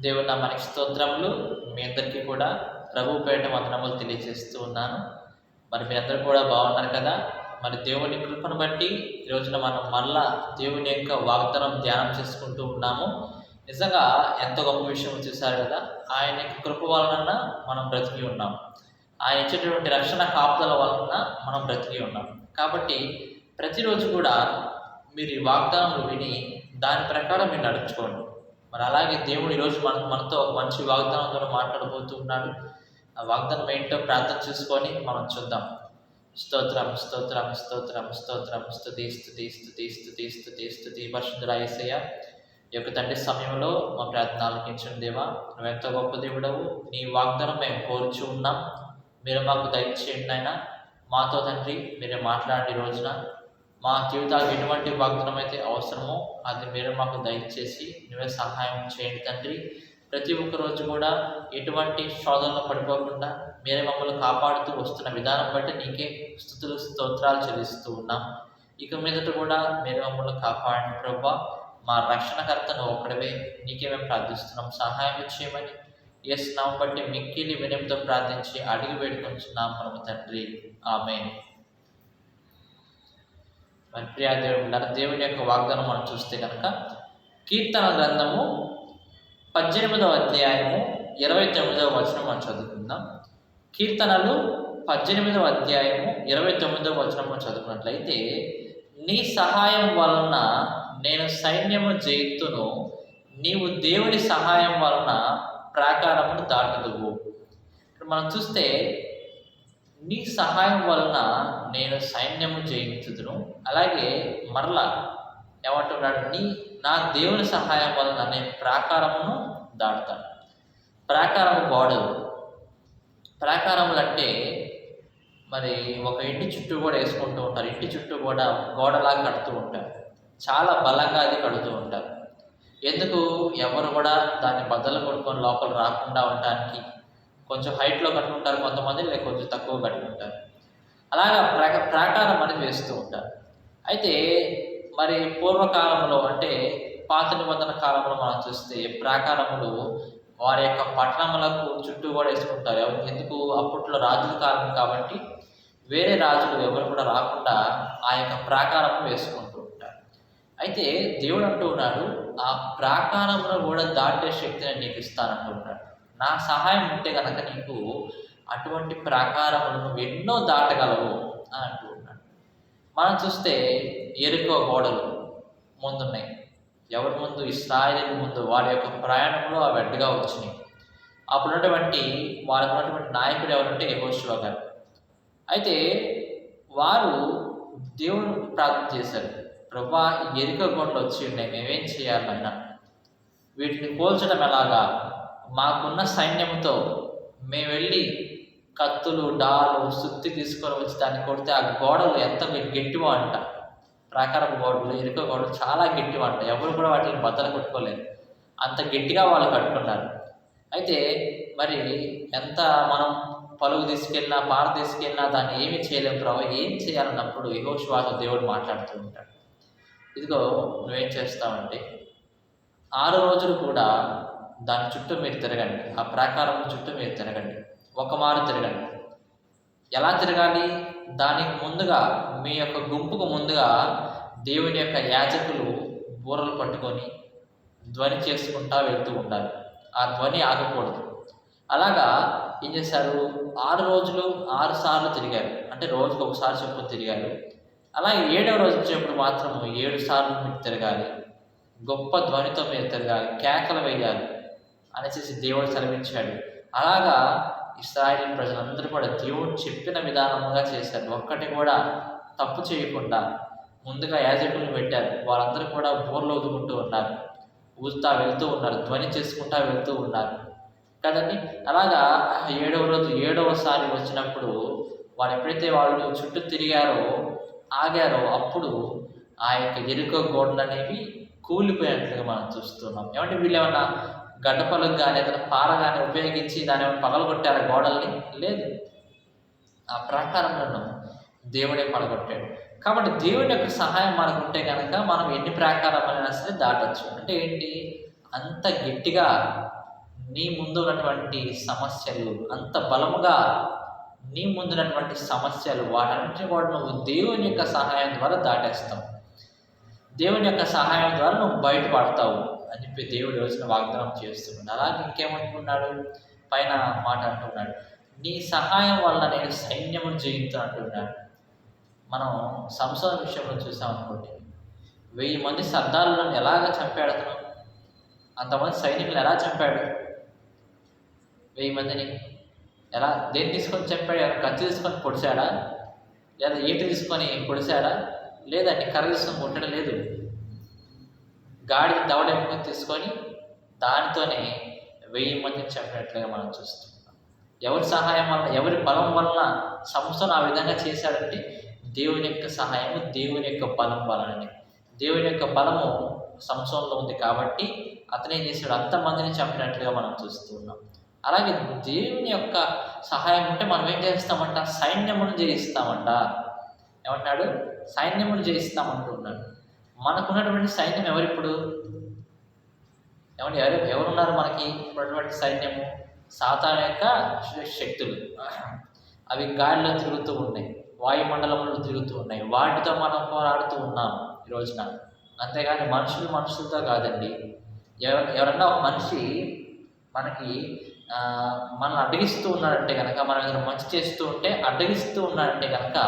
దేవుని మనకి స్తోత్రములు. మీ అందరికీ కూడా ప్రభు పేట వందనములు తెలియజేస్తూ ఉన్నాను. మరి మీ అందరూ కూడా బాగున్నారు కదా? మరి దేవుని కృపను బట్టి ఈ రోజున మనం మళ్ళా దేవుని యొక్క వాగ్దానం ధ్యానం చేసుకుంటూ ఉన్నాము. నిజంగా ఎంత గొప్ప విషయం చూశారు కదా? ఆయన యొక్క కృప వలన మనం బ్రతికి ఉన్నాం. ఆయన ఇచ్చేటటువంటి రక్షణ కాపుదల వలన మనం బ్రతికి ఉన్నాం. కాబట్టి ప్రతిరోజు కూడా మీరు ఈ వాగ్దానం విని దాని ప్రకారం మీరు నడుచుకోండి. మరి అలాగే దేవుడు ఈరోజు మన మనతో ఒక మంచి వాగ్దానంతో మాట్లాడబోతూ ఉన్నాడు. ఆ వాగ్దానం ఏంటో ప్రార్థన చేసుకొని మనం చూద్దాం. స్తోత్రం స్తోత్రం స్తోత్రం స్తోత్రం స్థుతి స్థుతి స్థుతి స్థుతి స్థుతి స్థుతి పరిశుద్ధుల ఈ యొక్క తండ్రి సమయంలో మా ప్రార్థన ఆలకించండి దేవా. నువ్వు ఎంతో గొప్ప దేవుడవు. నీ వాగ్దానం మేము కోరుచు ఉన్నాం. మీరు మాకు దయచేయండి ఆయన మాతో తండ్రి మీరే మాట్లాడండి ఈ రోజున. మా జీవితాలకు ఎటువంటి వాగ్దానం అయితే అవసరమో అది మీరు మాకు దయచేసి నువ్వే సహాయం చేయండి తండ్రి. ప్రతి ఒక్క రోజు కూడా ఎటువంటి శోధనలు పడిపోకుండా మీరే మమ్మల్ని కాపాడుతూ వస్తున్న విధానం బట్టి నీకే స్థుతులు స్తోత్రాలు చెల్లిస్తూ ఉన్నాం. ఇక మీదట కూడా మీరు మమ్మల్ని కాపాడండి ప్రభా. మా రక్షణకర్తను ఒక్కడవే నీకే మేము ప్రార్థిస్తున్నాం. సహాయం చేయమని ఎస్ నామ బట్టి మిక్కిలి వినయంతో ప్రార్థించి అడిగి వేడుకొంచున్నాం మనము తండ్రి. ఆమె మరి ప్రియా దేవుడు దేవుని యొక్క వాగ్దానం మనం చూస్తే కనుక కీర్తన గ్రంథము పద్దెనిమిదవ అధ్యాయము ఇరవై తొమ్మిదవ వచనం మనం చదువుకుందాం. కీర్తనలు పద్దెనిమిదవ అధ్యాయము ఇరవై తొమ్మిదవ వచనం మనం చదువుకున్నట్లయితే నీ సహాయం వలన నేను సైన్యము జయిత్తును నీవు దేవుని సహాయం వలన ప్రాకారమును దాటుదువు. ఇప్పుడు మనం చూస్తే నీ సహాయం వలన నేను సైన్యము జయించుదును అలాగే మరలా ఏమంటున్నాడు నీ నా దేవుని సహాయం వలన నేను ప్రాకారమును దాటుతాను. ప్రాకారము గోడలు ప్రాకారములు అంటే మరి ఒక ఇంటి చుట్టూ కూడా వేసుకుంటూ ఉంటారు. ఇంటి చుట్టూ కూడా గోడలాగా కడుతూ ఉంటారు. చాలా బలంగా అది కడుతూ ఉంటారు. ఎందుకు? ఎవరు కూడా దాన్ని బద్దలు కొట్టుకొని లోపల రాకుండా ఉండడానికి కొంచెం హైట్లో కట్టుకుంటారు కొంతమంది లేక కొంచెం తక్కువ కట్టుకుంటారు. అలాగా ప్రాక ప్రాకారం అనేది వేస్తూ ఉంటారు. అయితే మరి పూర్వకాలంలో అంటే పాత నిబంధన కాలంలో మనం చూస్తే ప్రాకారములు వారి యొక్క పట్టణములకు చుట్టూ కూడా వేసుకుంటారు. ఎందుకు? అప్పట్లో రాజుల కాలం కాబట్టి వేరే రాజులు ఎవరు కూడా రాకుండా ఆ యొక్క ప్రాకారం వేసుకుంటూ ఉంటారు. అయితే దేవుడు అంటూ ఉన్నాడు ఆ ప్రాకారమును కూడా దాటే శక్తిని నీకు ఇస్తానంటూ ఉన్నాడు. నా సహాయం ఉంటే కనుక నీకు అటువంటి ప్రాకారములను నువ్వు ఎన్నో దాటగలవు అని అంటూ ఉన్నాడు. మనం చూస్తే ఎరుకో గోడలు ముందున్నాయి. ఎవరి ముందు? ఇస్రాయల్ ముందు. వారి యొక్క ప్రయాణంలో అవి అడ్డుగా వచ్చినాయి. అప్పుడున్నటువంటి వారికి ఉన్నటువంటి నాయకుడు ఎవరంటే యహోశివ గారు. అయితే వారు దేవుని ప్రార్థన చేశారు. ప్రభా ఎరుక గోడలు వచ్చి ఉన్నాయి మేమేం చేయాలన్నా వీటిని పోల్చడం ఎలాగా? మాకున్న సైన్యంతో మేము వెళ్ళి కత్తులు డాలు సుత్తి తీసుకొని వచ్చి దాన్ని కొడితే ఆ గోడలు ఎంత గట్టివో అంట ప్రాకారం గోడలు ఇరుక గోడలు చాలా గట్టివో అంట ఎవరు కూడా వాటిని బద్దలు కొట్టుకోలేరు అంత గట్టిగా వాళ్ళు కట్టుకున్నారు. అయితే మరి ఎంత మనం పలుగు తీసుకెళ్ళినా పార తీసుకెళ్ళినా దాన్ని ఏమి చేయలేము ప్రభావ ఏం చేయాలన్నప్పుడు యహోశ్వాస దేవుడు మాట్లాడుతూ ఉంటాడు. ఇదిగో నువ్వేం చేస్తావంటే ఆరు రోజులు కూడా దాని చుట్టూ మీరు తిరగండి. ఆ ప్రాకారం చుట్టూ మీరు తిరగండి. ఒక మారు తిరగండి. ఎలా తిరగాలి? దానికి ముందుగా మీ యొక్క గుంపుకు ముందుగా దేవుని యొక్క యాజకులు బూరలు పట్టుకొని ధ్వని చేసుకుంటా వెళ్తూ ఉండాలి. ఆ ధ్వని ఆగకూడదు. అలాగా ఏం చేశారు? ఆరు రోజులు ఆరు సార్లు తిరిగారు. అంటే రోజుకు ఒకసారి చొప్పున తిరిగారు. అలాగే ఏడవ రోజు వచ్చేప్పుడు మాత్రం ఏడు సార్లు మీరు తిరగాలి. గొప్ప ధ్వనితో మీరు తిరగాలి. కేకలు వేయాలి. అనేసి దేవుడు సెలవించాడు అలాగా ఇస్రాయిల్ ప్రజలందరూ కూడా దేవుడు చెప్పిన విధానముగా చేశారు. ఒక్కటి కూడా తప్పు చేయకుండా ముందుగా యాజకులను పెట్టారు. వాళ్ళందరూ కూడా బోర్లు ఊదుకుంటూ ఉన్నారు. ఊదుతా వెళ్తూ ఉన్నారు. ధ్వని చేసుకుంటా వెళ్తూ ఉన్నారు. కదండి? అలాగా ఏడవ రోజు ఏడవసారి వచ్చినప్పుడు వాళ్ళు ఎప్పుడైతే వాళ్ళు చుట్టూ తిరిగారో ఆగారో అప్పుడు ఆ యొక్క ఎరుక గోడలు అనేవి కూలిపోయినట్లుగా మనం చూస్తున్నాం. ఏమంటే వీళ్ళు ఏమన్నా గడ్డపలకు కానీ ఏదైనా పార కానీ ఉపయోగించి దాని ఏమైనా పగలగొట్టారా గోడల్ని? లేదు. ఆ ప్రాకారంలో దేవుడే పడగొట్టాడు. కాబట్టి దేవుని యొక్క సహాయం మనకు ఉంటే కనుక మనం ఎన్ని ప్రాకారాలైనా సరే దాటొచ్చు. అంటే ఏంటి? అంత గట్టిగా నీ ముందు ఉన్నటువంటి సమస్యలు అంత బలముగా నీ ముందున్నటువంటి సమస్యలు వాటన్నిటిని కూడా నువ్వు దేవుని యొక్క సహాయం ద్వారా దాటేస్తావు. దేవుని యొక్క సహాయం ద్వారా నువ్వు బయటపడతావు. అని చెప్పి దేవుడు రోజున వాగ్దానం చేస్తున్నాడు. అలాగే ఇంకేమంటున్నాడు పైన మాట అంటున్నాడు. నీ సహాయం వల్ల నేను సైన్యమును జయించు అంటున్నాడు. మనం సంసార విషయంలో చూసాం అనుకోండి. వెయ్యి మంది సర్దారులను ఎలాగ చంపాడు అతను? అంతమంది సైనికులు ఎలా చంపాడు? వెయ్యి మందిని ఎలా దేన్ని తీసుకొని చంపాడు? కత్తి తీసుకొని పొడిచాడా? లేదా ఈట తీసుకొని పొడిచాడా? లేదండి కర్ర తీసుకొని కొట్టడం లేదు. గాడి దవడెంపుకొని తీసుకొని దానితోనే వెయ్యి మందిని చంపినట్లుగా మనం చూస్తున్నాం. ఎవరి సహాయం వల్ల ఎవరి బలం వలన సంస్థను ఆ విధంగా చేశాడంటే దేవుని యొక్క సహాయము దేవుని యొక్క బలం వలననే. దేవుని యొక్క బలము సంసంలో ఉంది కాబట్టి అతనే చేశాడు? అంతమందిని చంపినట్లుగా మనం చూస్తున్నాం. అలాగే దేవుని యొక్క సహాయం ఉంటే మనం ఏం చేస్తామంట? సైన్యమును జయిస్తామంట. ఏమంటాడు సైన్యమును జయిస్తామంటున్నాడు. మనకున్నటువంటి సైన్యం ఎవరిప్పుడు? ఏమంటే ఎవరు ఎవరున్నారు మనకి ఉన్నటువంటి సైన్యము? సాతాన యొక్క శక్తులు. అవి గాలిలో తిరుగుతూ ఉన్నాయి. వాయుమండలంలో తిరుగుతూ ఉన్నాయి. వాటితో మనం పోరాడుతూ ఉన్నాం ఈ రోజున. అంతేగాని మనుషులు మనుషులతో కాదండి. ఎవ ఎవరన్నా ఒక మనిషి మనకి మనల్ని అడ్డగిస్తూ ఉన్నాడంటే కనుక మనం ఏదైనా మంచి చేస్తూ ఉంటే అడ్డగిస్తూ ఉన్నాడంటే కనుక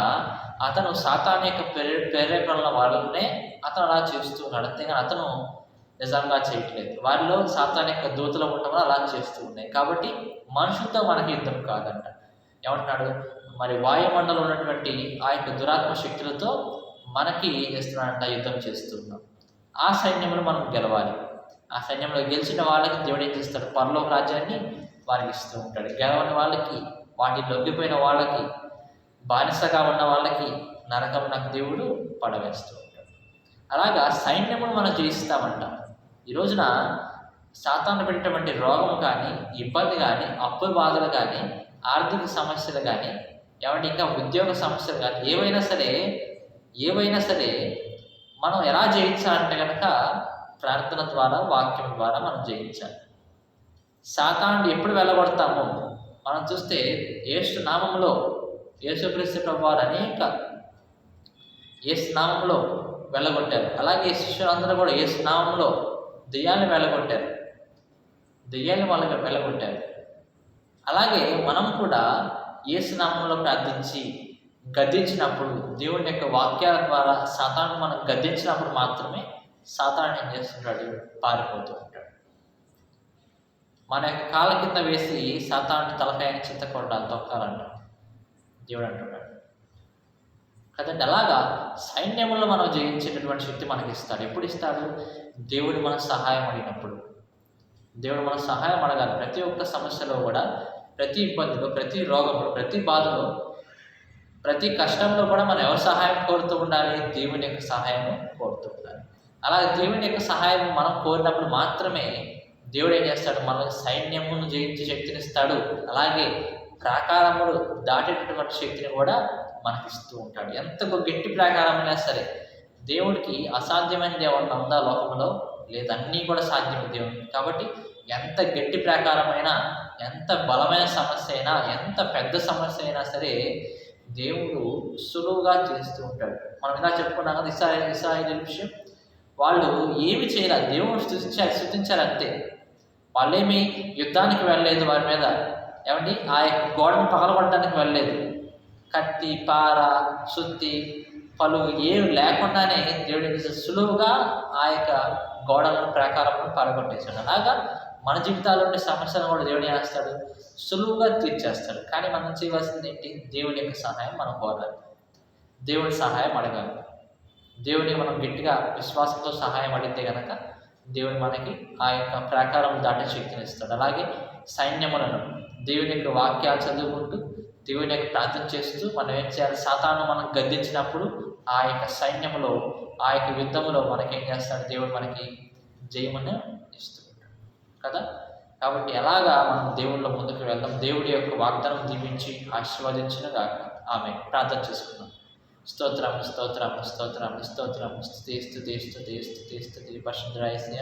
అతను సాతాన్ యొక్క ప్రేరే ప్రేరేపణల వాళ్ళనే అతను అలా చేస్తూ ఉన్నాడు అంతేగాని అతను నిజంగా చేయట్లేదు. వారిలో సాతాన్ యొక్క దూతలు ఉండటం వల్ల అలా చేస్తూ ఉన్నాయి. కాబట్టి మనుషులతో మనకి యుద్ధం కాదంట. ఏమంటున్నాడు? మరి వాయుమండలం ఉన్నటువంటి ఆ యొక్క దురాత్మ శక్తులతో మనకి చేస్తున్నాడంట యుద్ధం చేస్తున్నాం. ఆ సైన్యంలో మనం గెలవాలి. ఆ సైన్యంలో గెలిచిన వాళ్ళకి దేవుడు ఏం చేస్తాడు? పరలోక రాజ్యాన్ని వారికి ఇస్తూ ఉంటాడు. గెలవని వాళ్ళకి వాటి లొంగిపోయిన వాళ్ళకి బానిసగా ఉన్న వాళ్ళకి నరకం నాకు దేవుడు పడవేస్తూ ఉంటాడు. అలాగా సైన్యమును మనం జయిస్తామంట. ఈ రోజున శాతాన్ని పెట్టినటువంటి రోగం కానీ ఇబ్బంది కానీ అప్పు బాధలు కానీ ఆర్థిక సమస్యలు కానీ ఏమంటే ఇంకా ఉద్యోగ సమస్యలు కానీ ఏవైనా సరే ఏవైనా సరే మనం ఎలా జయించాలంటే కనుక ప్రార్థన ద్వారా వాక్యం ద్వారా మనం జయించాలి. శాతాన్ని ఎప్పుడు వెళ్ళబడతామో మనం చూస్తే ఏసు నామంలో యేసుక్రీస్తు ప్రభు వారు అనేక ఏసు వెళ్ళగొట్టారు. అలాగే శిష్యులందరూ కూడా ఏ నామంలో దెయ్యాన్ని వెళ్ళగొట్టారు. దెయ్యాన్ని వాళ్ళకి వెళ్ళగొట్టారు. అలాగే మనం కూడా ఏసునామంలో ప్రార్థించి గద్దించినప్పుడు దేవుని యొక్క వాక్యాల ద్వారా సాతాను మనం గద్దించినప్పుడు మాత్రమే సాతాను ఏం చేస్తుంటాడు? పారిపోతూ ఉంటాడు. మన యొక్క కాళ్ళ కింద వేసి సాతాను తలకాయని చింతకుండా తొక్కాలంట. దేవుడు అంటున్నాడు. కదండి అలాగా? సైన్యములను మనం జయించేటటువంటి శక్తి మనకి ఇస్తాడు ఎప్పుడు ఇస్తాడు దేవుడు మన సహాయం అడిగినప్పుడు. దేవుడు మన సహాయం అడగాలి. ప్రతి ఒక్క సమస్యలో కూడా ప్రతి ఇబ్బందిలో ప్రతి రోగంలో ప్రతి బాధలో ప్రతి కష్టంలో కూడా మనం ఎవరి సహాయం కోరుతూ ఉండాలి? దేవుని యొక్క సహాయం కోరుతూ ఉండాలి. అలాగే దేవుని యొక్క సహాయం మనం కోరినప్పుడు మాత్రమే దేవుడు ఏం చేస్తాడు? మనకు సైన్యమును జయించే శక్తిని ఇస్తాడు. అలాగే ప్రాకారములు దాటేటటువంటి శక్తిని కూడా మనకి ఇస్తూ ఉంటాడు. ఎంత గట్టి ప్రాకారమైనా సరే దేవుడికి అసాధ్యమైన దేవుడిని ఉందా లోకంలో లేదన్నీ అన్నీ కూడా సాధ్యం దేవుడికి కాబట్టి ఎంత గట్టి ప్రాకారమైనా ఎంత బలమైన సమస్య అయినా ఎంత పెద్ద సమస్య అయినా సరే దేవుడు సులువుగా చేస్తూ ఉంటాడు. మనం ఇలా చెప్పుకున్నాం కదా ఇసాయి ఇసాయి విషయం. వాళ్ళు ఏమి చేయలేదు. దేవుడు స్థుతించారు స్థుతించారు అంతే వాళ్ళేమి యుద్ధానికి వెళ్ళలేదు వారి మీద. ఏమండి? ఆ యొక్క గోడను పగలగొట్టడానికి వెళ్ళలేదు. కత్తి పార సుత్తి పలు ఏమి లేకుండానే దేవుడు సులువుగా ఆ యొక్క గోడలను ప్రాకారములను పగలగొట్టేశాడు. అలాగా మన జీవితాల్లో ఉండే సమస్యలను కూడా దేవుడు చేస్తాడు? సులువుగా తీర్చేస్తాడు. కానీ మనం చేయవలసింది ఏంటి? దేవుని యొక్క సహాయం మనం కోరాలి. దేవుడి సహాయం అడగాలి. దేవుని మనం గట్టిగా విశ్వాసంతో సహాయం అడిగితే కనుక దేవుడు మనకి ఆ యొక్క ప్రాకారం దాటే శక్తిని ఇస్తాడు. అలాగే సైన్యములను దేవుని యొక్క వాక్యాలు చదువుకుంటూ దేవుని యొక్క ప్రార్థన చేస్తూ మనం ఏం చేయాలి? సాతాను మనం గద్దించినప్పుడు ఆ యొక్క సైన్యములో ఆ యొక్క యుద్ధములో మనకేం చేస్తాడు? దేవుడు మనకి జయమును ఇస్తూ ఉంటాడు కదా? కాబట్టి ఎలాగా మనం దేవుళ్ళ ముందుకు వెళ్దాం? దేవుడి యొక్క వాగ్దానం దీవించి ఆశీర్వదించిన గాక. ఆమె ప్రార్థన చేసుకుందాం. స్తోత్రం స్తోత్రం స్తోత్రం స్తోత్రం. స్థుతిస్తూ తీస్తూ తీస్తూ తీస్తూ స్థుతి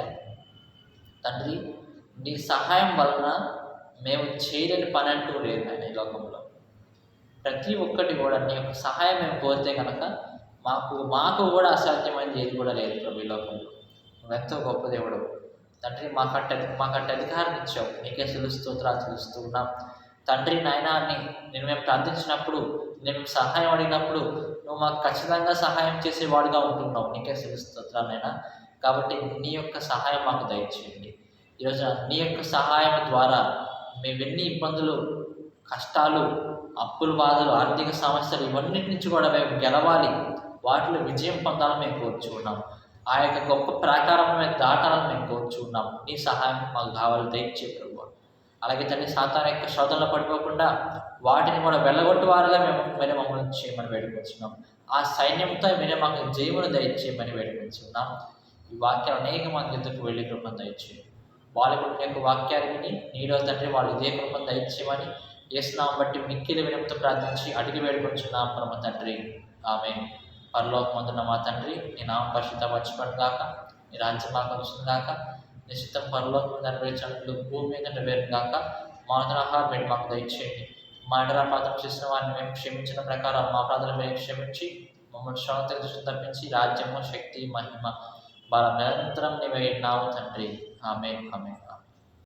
తండ్రి నీ సహాయం వలన మేము చేయలేని పని అంటూ లేదు ఆయన ఈ లోకంలో. ప్రతి ఒక్కటి కూడా నీ యొక్క సహాయం మేము కోరితే కనుక మాకు మాకు కూడా అసాధ్యమైనది ఏది కూడా లేదు ప్రభు ఈ లోకంలో. నువ్వెంతో గొప్ప దేవుడు. తండ్రి మాకట్ట మాకట్ట అధికారం ఇచ్చావు. నీకే స్తోత్రాలు తెలుస్తూ ఉన్నాం. తండ్రి నాయన అని నేను మేము ప్రార్థించినప్పుడు నేను సహాయం అడిగినప్పుడు నువ్వు మాకు ఖచ్చితంగా సహాయం చేసేవాడుగా ఉంటున్నావు. నీకే స్తోత్రాలైనా కాబట్టి నీ యొక్క సహాయం మాకు దయచేయండి. ఈరోజు నీ యొక్క సహాయం ద్వారా మేము ఎన్ని ఇబ్బందులు కష్టాలు అప్పుల బాధలు ఆర్థిక సమస్యలు ఇవన్నిటి నుంచి కూడా మేము గెలవాలి. వాటిలో విజయం పొందాలని మేము కోరుచున్నాం ఆ యొక్క గొప్ప ప్రాకారం మేము దాటాలని మేము కోరుచున్నాం నీ సహాయం మాకు కావాలి. దయచే ప్రభు. అలాగే తండ్రి సాతాన యొక్క శోధనలో పడిపోకుండా వాటిని కూడా వెళ్ళగొట్టు వారుగా మేము మీరే మమ్మల్ని చేయమని వేడుకొచ్చున్నాం ఆ సైన్యంతో మీరే మాకు జయమును దయచేయమని వేడుకొచ్చున్నాం ఈ వాక్యాలు అనేక మంది ఎందుకు వెళ్ళి కృపను దయచేయండి. వాళ్ళు యొక్క వాక్యాన్ని విని నీడో తండ్రి వాళ్ళు ఇదే కృప దయచేయమని చేస్తున్నాం బట్టి మిక్కిలి వినంతో ప్రార్థించి అడిగి వేడుకొచ్చున్నాం పరమ తండ్రి. ఆమె పరలోకమందున్న మా తండ్రి నీ నామ పరిశుద్ధ వచ్చిపడు గాక నీ రాజ్యం మాకు వచ్చింది నిశ్చితం పరలోకం నెరవేర్చినట్లు భూమి మీద నెరవేరు గాక ఆహారం మీరు మాకు దయచేయండి. మా ఎడల ప్రార్థన చేసిన వారిని మేము క్షమించిన ప్రకారం మా ప్రార్థన మేము క్షమించి మమ్మల్ని శాంతి దృష్టిని తప్పించి రాజ్యము శక్తి మహిమ బాల నిరంతరం నీవే నావు తండ్రి. ఆమె ఆమె